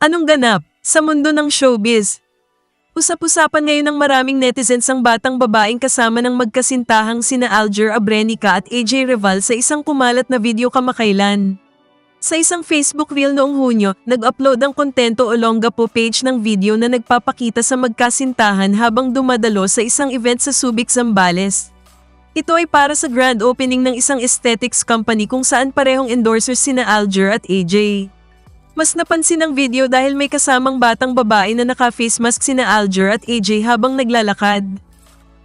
Anong ganap sa mundo ng showbiz? Usap-usapan ngayon ng maraming netizens ang batang babaeng kasama ng magkasintahang sina Alger Abrenica at AJ Reval sa isang kumalat na video kamakailan. Sa isang Facebook reel noong Hunyo, nag-upload ang Kontento Olongapo page ng video na nagpapakita sa magkasintahan habang dumadalo sa isang event sa Subic, Zambales. Ito ay para sa grand opening ng isang aesthetics company kung saan parehong endorsers sina Alger at AJ. Mas napansin ang video dahil may kasamang batang babae na naka-face mask sina Alger at AJ habang naglalakad.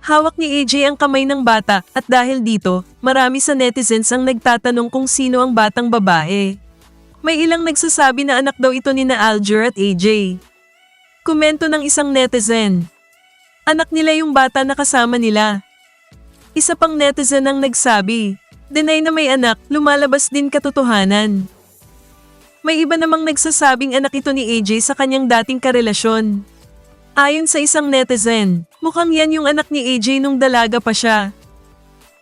Hawak ni AJ ang kamay ng bata at dahil dito, marami sa netizens ang nagtatanong kung sino ang batang babae. May ilang nagsasabi na anak daw ito ni na Alger at AJ. Komento ng isang netizen. Anak nila yung bata na kasama nila. Isa pang netizen ang nagsabi, Deny na may anak, lumalabas din katotohanan. May iba namang nagsasabing anak ito ni AJ sa kanyang dating karelasyon. Ayon sa isang netizen, mukhang yan yung anak ni AJ nung dalaga pa siya.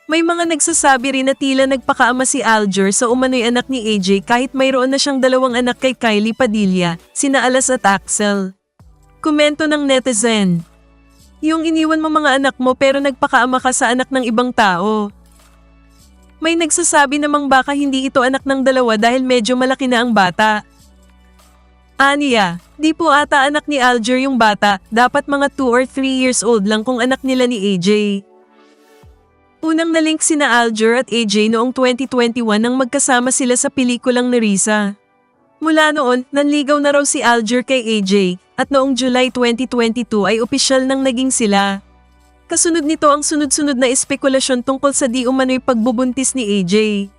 May mga nagsasabi rin na tila nagpakaama si Alger sa umano'y anak ni AJ kahit mayroon na siyang dalawang anak kay Kylie Padilla, sina Alas at Axel. Komento ng netizen. Yung iniwan mo mga anak mo pero nagpakaama ka sa anak ng ibang tao. May nagsasabi namang baka hindi ito anak ng dalawa dahil medyo malaki na ang bata. Aniya, di po ata anak ni Alger yung bata, dapat mga 2 or 3 years old lang kung anak nila ni AJ. Unang nalink sina Alger at AJ noong 2021 nang magkasama sila sa pelikulang Nerissa. Mula noon, nanligaw na raw si Alger kay AJ at noong July 2022 ay opisyal nang naging sila. Kasunod nito ang sunod-sunod na espekulasyon tungkol sa di umano'y pagbubuntis ni AJ.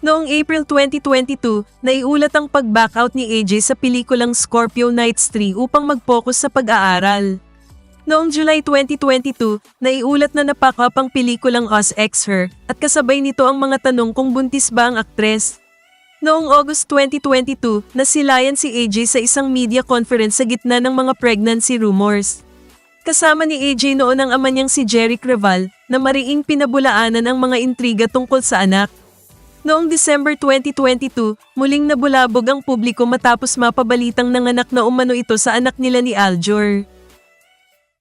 Noong April 2022, naiulat ang pag-back out ni AJ sa pelikulang Scorpio Nights 3 upang mag-focus sa pag-aaral. Noong July 2022, naiulat na napakap ang pelikulang Us Ex Her at kasabay nito ang mga tanong kung buntis ba ang aktres. Noong August 2022, nasilayan si AJ sa isang media conference sa gitna ng mga pregnancy rumors. Kasama ni AJ noon ang ama niyang si Jeric Reval na mariing pinabulaanan ang mga intriga tungkol sa anak. Noong December 2022, muling nabulabog ang publiko matapos mapabalitang nanganak na umano ito sa anak nila ni Aljor.